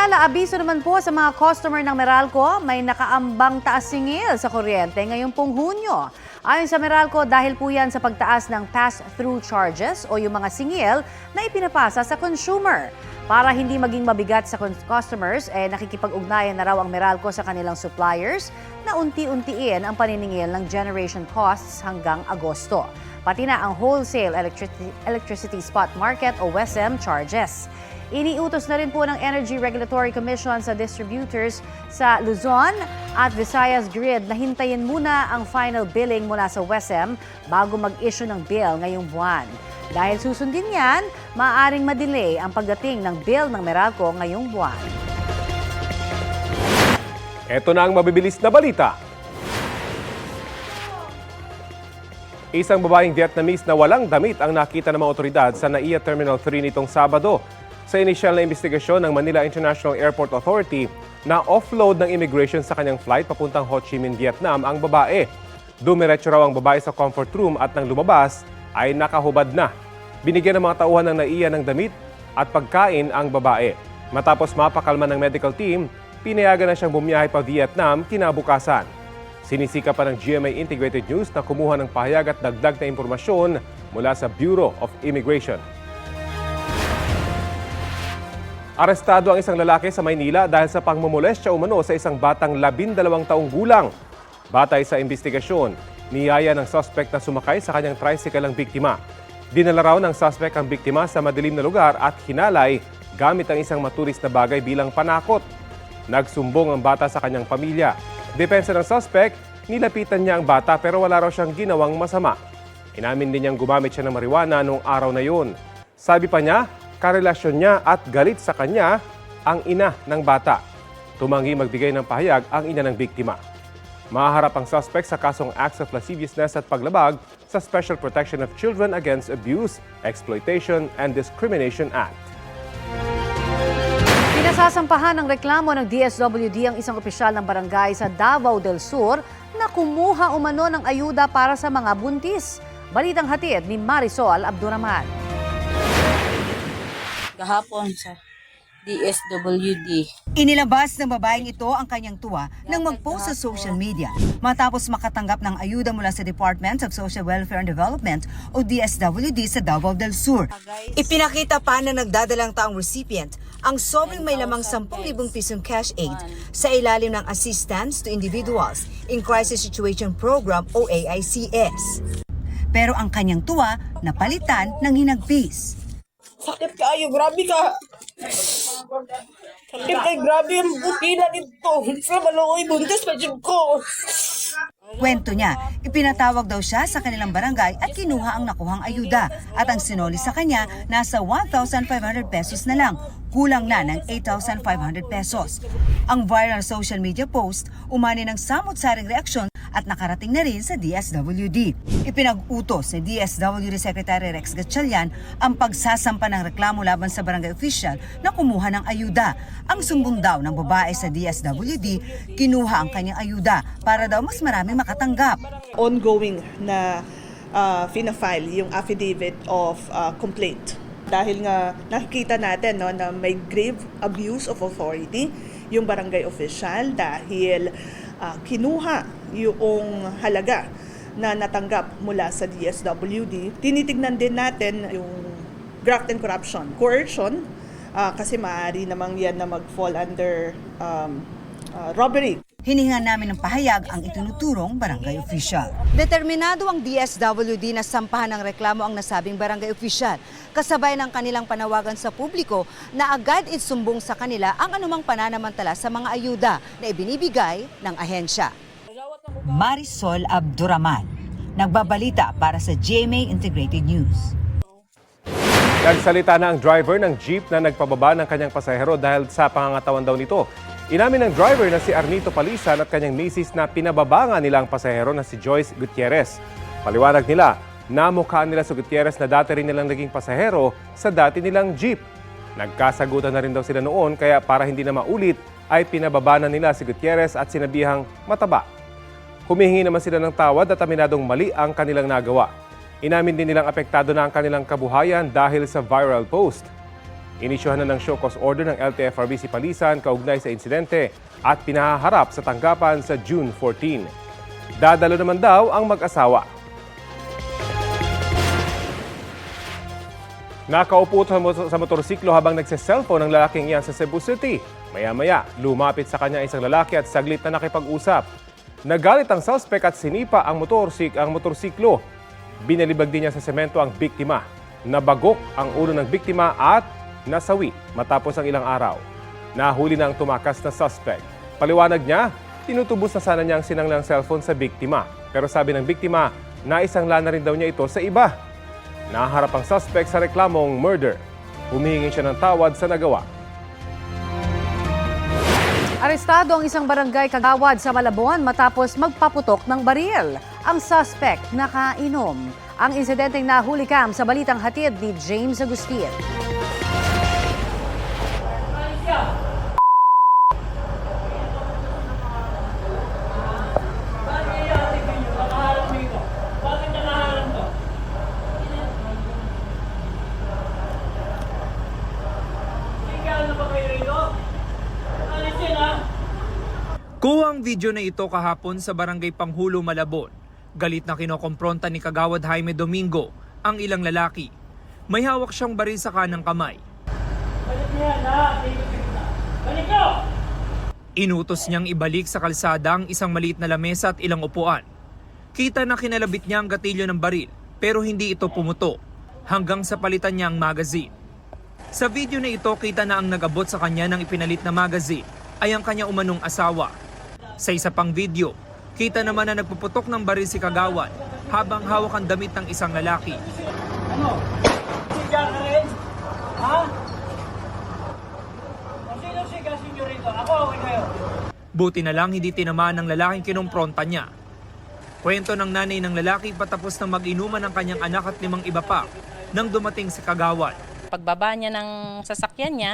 Samantala, abiso naman po sa mga customer ng Meralco, may nakaambang taas singil sa kuryente ngayong pong Hunyo. Ayon sa Meralco, dahil po yan sa pagtaas ng pass-through charges o yung mga singil na ipinapasa sa consumer. Para hindi maging mabigat sa customers, eh, nakikipag-ugnayan na raw ang Meralco sa kanilang suppliers na unti-untiin ang paniningil ng generation costs hanggang Agosto. Pati na ang wholesale electricity, electricity spot market o WESM charges. Iniutos na rin po ng Energy Regulatory Commission sa distributors sa Luzon at Visayas Grid na hintayin muna ang final billing mula sa WESM bago mag-issue ng bill ngayong buwan. Dahil susundin yan, maaaring madelay ang pagdating ng bill ng Meralco ngayong buwan. Ito na ang mabibilis na balita. Isang babaeng Vietnamese na walang damit ang nakita ng mga otoridad sa NAIA Terminal 3 nitong Sabado. Sa inisyal na investigasyon ng Manila International Airport Authority na offload ng immigration sa kanyang flight papuntang Ho Chi Minh, Vietnam ang babae. Dumiretso raw ang babae sa comfort room at nang lumabas ay nakahubad na. Binigyan ng mga tauhan ng NAIA ng damit at pagkain ang babae. Matapos mapakalma ng medical team, pinayagan na siyang bumiyahe pa Vietnam kinabukasan. Sinisika pa ng GMA Integrated News na kumuha ng pahayag at dagdag na impormasyon mula sa Bureau of Immigration. Arestado ang isang lalaki sa Maynila dahil sa pangmumolestya umano sa isang batang labindalawang taong gulang. Batay sa investigasyon, niyaya ng suspect na sumakay sa kanyang tricycle ang biktima. Dinala raw ng suspect ang biktima sa madilim na lugar at hinalay gamit ang isang matulis na bagay bilang panakot. Nagsumbong ang bata sa kanyang pamilya. Depensa ng suspect, nilapitan niya ang bata pero wala raw siyang ginawang masama. Inamin din niyang gumamit siya ng marijuana noong araw na yun. Sabi pa niya, karelasyon niya at galit sa kanya ang ina ng bata. Tumanggi magbigay ng pahayag ang ina ng biktima. Maharap ang suspect sa kasong acts of lasciviousness at paglabag sa Special Protection of Children Against Abuse, Exploitation, and Discrimination Act. Pinasasampahan ng reklamo ng DSWD ang isang opisyal ng barangay sa Davao del Sur na kumuha umano ng ayuda para sa mga buntis. Balitang hatid ni Marisol Abduraman. Kahapon sa DSWD. Inilabas ng babaeng ito ang kanyang tuwa nang mag-post sa social media matapos makatanggap ng ayuda mula sa Department of Social Welfare and Development o DSWD sa Davao del Sur. Ipinakita pa na nagdadalang taong recipient ang sobrang may lamang 10,000 pisong cash aid sa ilalim ng Assistance to Individuals in Crisis Situation Program o AICS. Pero ang kanyang tuwa napalitan ng hinagpis. Sakit kayo, grabe ka. Sakit kay grabe ang bukina dito. Sa maluoy, buntis pa dyan ko. Kwento niya, ipinatawag daw siya sa kanilang barangay at kinuha ang nakuhang ayuda at ang sinoli sa kanya nasa 1,500 pesos na lang, kulang na ng 8,500 pesos. Ang viral social media post umani ng samot-saring reaksyon at nakarating na rin sa DSWD. Ipinag-utos ni DSWD Secretary Rex Gatchalian ang pagsasampa ng reklamo laban sa barangay official na kumuha ng ayuda. Ang sumbong daw ng babae sa DSWD, kinuha ang kanyang ayuda para daw mas maraming makatanggap. Ongoing na uh, fina-file yung affidavit of uh, complaint. Dahil nga nakikita natin no, na may grave abuse of authority yung barangay official dahil uh, kinuha yung halaga na natanggap mula sa DSWD. Tinitignan din natin yung graft and corruption. Coercion, ah, kasi maaari namang yan na mag-fall under um, ah, robbery. Hininga namin ng pahayag ang itinuturong barangay official. Determinado ang DSWD na sampahan ng reklamo ang nasabing barangay official, kasabay ng kanilang panawagan sa publiko na agad isumbong sa kanila ang anumang pananamantala sa mga ayuda na ibinibigay ng ahensya. Marisol Abduraman, nagbabalita para sa GMA Integrated News. Nagsalita na ang driver ng jeep na nagpababa ng kanyang pasahero dahil sa pangangatawan daw nito. Inamin ng driver na si Arnito Palisan at kanyang misis na pinababa nga nila ang pasahero na si Joyce Gutierrez. Paliwanag nila, namukhaan nila si Gutierrez na dati rin nilang naging pasahero sa dati nilang jeep. Nagkasagutan na rin daw sila noon kaya para hindi na maulit ay pinababa na nila si Gutierrez at sinabihang mataba. Humihingi naman sila ng tawad at aminadong mali ang kanilang nagawa. Inamin din nilang apektado na ang kanilang kabuhayan dahil sa viral post. Inisyuhan na ng show cause order ng LTFRB si Palisan kaugnay sa insidente at pinahaharap sa tanggapan sa June 14. Dadalo naman daw ang mag-asawa. Nakaupo sa mo- sa motorsiklo habang nagse-cellphone ang lalaking iyan sa Cebu City. Maya-maya, lumapit sa kanya isang lalaki at saglit na nakipag-usap. Nagalit ang suspect at sinipa ang, motorsik ang motorsiklo. Binalibag din niya sa semento ang biktima. Nabagok ang ulo ng biktima at nasawi matapos ang ilang araw. Nahuli na ang tumakas na suspect. Paliwanag niya, tinutubos na sana niya ang sinanglang cellphone sa biktima. Pero sabi ng biktima, naisangla na rin daw niya ito sa iba. Naharap ang suspect sa reklamong murder. Humihingi siya ng tawad sa nagawa. Arestado ang isang barangay kagawad sa Malabon matapos magpaputok ng baril. Ang suspect nakainom. Ang insidenteng nahuli kam sa balitang hatid ni James Agustin. Kuha ang video na ito kahapon sa barangay Panghulo, Malabon. Galit na kinokompronta ni Kagawad Jaime Domingo ang ilang lalaki. May hawak siyang baril sa kanang kamay. Inutos niyang ibalik sa kalsada ang isang maliit na lamesa at ilang upuan. Kita na kinalabit niya ang gatilyo ng baril pero hindi ito pumuto hanggang sa palitan niya ang magazine. Sa video na ito, kita na ang nagabot sa kanya ng ipinalit na magazine ay ang kanya umanong asawa. Sa isa pang video, kita naman na nagpuputok ng baril si Kagawad habang hawak ang damit ng isang lalaki. Ano? Siga ka rin? Ha? O sino siga senyorito? Ako okay kayo. Buti na lang hindi tinamaan ng lalaking kinumpronta niya. Kwento ng nanay ng lalaki patapos na mag-inuman ng kanyang anak at limang iba pa nang dumating si Kagawad. Pagbaba niya ng sasakyan niya,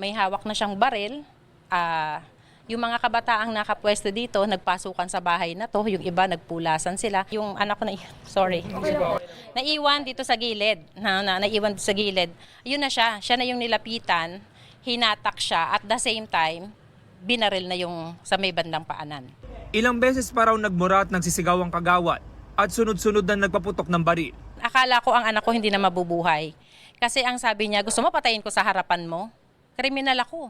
may hawak na siyang baril. Ah, yung mga kabataang nakapwesto dito, nagpasukan sa bahay na to. Yung iba, nagpulasan sila. Yung anak ko na, sorry. Naiwan dito sa gilid. Na, na, naiwan dito sa gilid. Yun na siya. Siya na yung nilapitan. Hinatak siya. At the same time, binaril na yung sa may bandang paanan. Ilang beses pa raw nagmura at nagsisigaw ang Kagawad at sunod-sunod na nagpaputok ng baril. Akala ko ang anak ko hindi na mabubuhay. Kasi ang sabi niya, gusto mo patayin ko sa harapan mo? Kriminal ako.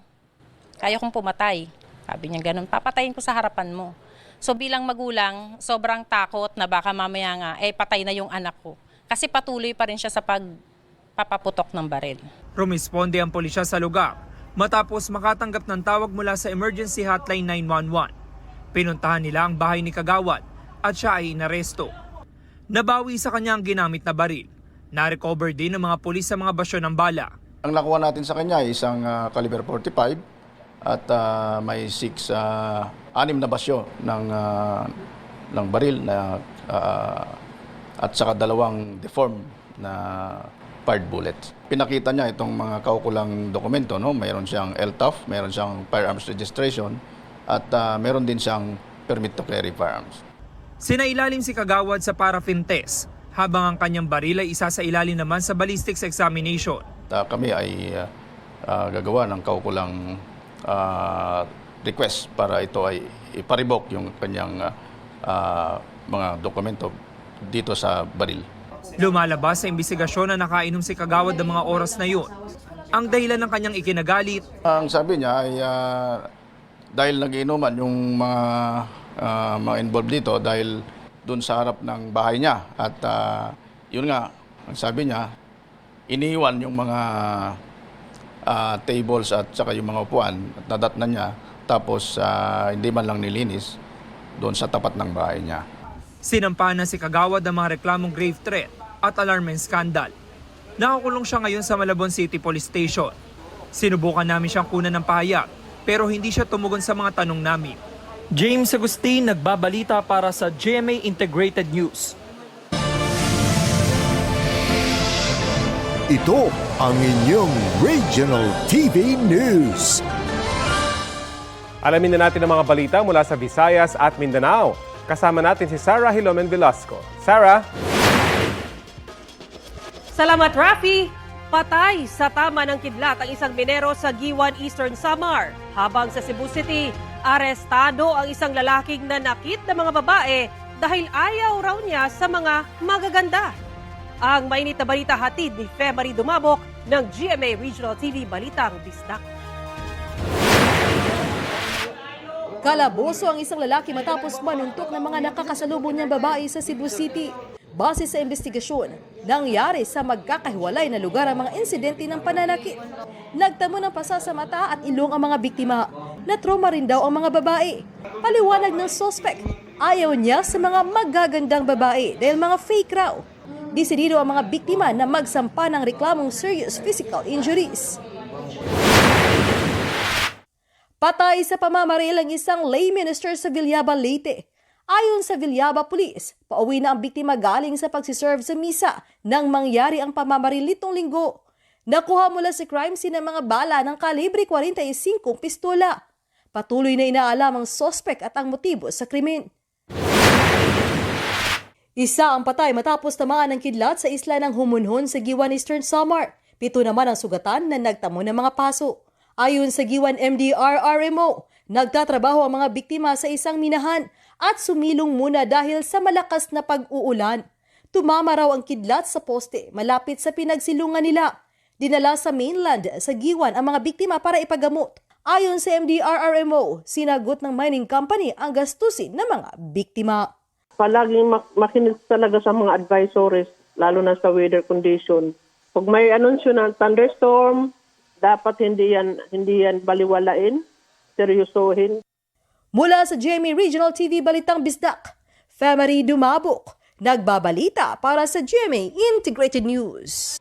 Kaya kong pumatay. Sabi niya ganun, papatayin ko sa harapan mo. So bilang magulang, sobrang takot na baka mamaya nga, eh patay na yung anak ko. Kasi patuloy pa rin siya sa pagpapaputok ng baril. Rumisponde ang pulisya sa lugar matapos makatanggap ng tawag mula sa emergency hotline 911. Pinuntahan nila ang bahay ni Kagawad at siya ay inaresto. Nabawi sa kanya ang ginamit na baril. Na-recover din ng mga pulis sa mga basyo ng bala. Ang nakuha natin sa kanya ay isang ah, caliber 45 at ah, may 6 uh, anim na basyo ng ah, ng baril na ah, at saka dalawang deform na fired bullets. Pinakita niya itong mga kaukulang dokumento, no? Mayroon siyang LTAF, mayroon siyang firearms registration at ah, meron din siyang permit to carry firearms. Sinailalim si Kagawad sa paraffin test habang ang kanyang baril ay isa sa ilalim naman sa ballistics examination. At, ah, kami ay ah, ah, gagawa ng kaukulang ah, request para ito ay iparibok yung kanyang ah, ah, mga dokumento dito sa baril. Lumalabas sa imbestigasyon na nakainom si Kagawad ng mga oras na yun. Ang dahilan ng kanyang ikinagalit Ang sabi niya ay ah, dahil nagiinuman yung mga ah, mga involved dito dahil doon sa harap ng bahay niya at ah, yun nga ang sabi niya iniwan yung mga ah, tables at saka yung mga upuan at nadat na niya tapos ah, hindi man lang nilinis doon sa tapat ng bahay niya. Sinampahan na si Kagawad ng mga reklamong grave threat at alarming scandal. Nakakulong siya ngayon sa Malabon City Police Station. Sinubukan namin siyang kunan ng pahayag pero hindi siya tumugon sa mga tanong namin. James Agustin nagbabalita para sa GMA Integrated News. Ito ang inyong Regional TV News. Alamin na natin ang mga balita mula sa Visayas at Mindanao. Kasama natin si Sarah Hilomen Velasco. Sarah? Salamat, Rafi! Patay sa tama ng kidlat ang isang minero sa Giwan, Eastern Samar. Habang sa Cebu City, arestado ang isang lalaking nanakit ng mga babae dahil ayaw raw niya sa mga magaganda. Ang mainit na balita hatid ni February Dumabok ng GMA Regional TV Balitang Bisdak. Kalaboso ang isang lalaki matapos manuntok ng mga nakakasalubong niyang babae sa Cebu City. Base sa investigasyon, nangyari sa magkakahiwalay na lugar ang mga insidente ng pananakit. Nagtamo ng pasa sa mata at ilong ang mga biktima. Na-trauma rin daw ang mga babae. Paliwanag ng suspect, ayaw niya sa mga magagandang babae dahil mga fake raw. Desidido ang mga biktima na magsampa ng reklamong serious physical injuries. Patay sa pamamaril ang isang lay minister sa Villaba, Leyte. Ayon sa Villaba Police, pauwi na ang biktima galing sa pagsiserve sa misa nang mangyari ang pamamaril nitong linggo. Nakuha mula sa crime scene ng mga bala ng kalibre 45 pistola. Patuloy na inaalam ang sospek at ang motibo sa krimen. Isa ang patay matapos tamaan ng kidlat sa isla ng Humunhon sa Giwan Eastern Samar. Pito naman ang sugatan na nagtamo ng mga paso. Ayon sa Giwan MDR RMO, nagtatrabaho ang mga biktima sa isang minahan at sumilong muna dahil sa malakas na pag-uulan. Tumama raw ang kidlat sa poste malapit sa pinagsilungan nila. Dinala sa mainland sa Giwan ang mga biktima para ipagamot. Ayon sa MDR RMO, sinagot ng mining company ang gastusin ng mga biktima. Palaging mak- makinig talaga sa mga advisories, lalo na sa weather condition. Pag may anunsyo ng thunderstorm, dapat hindi yan, hindi yan baliwalain, seryosohin. Mula sa GMA Regional TV Balitang Bisdak, Femery Dumabok, nagbabalita para sa GMA Integrated News.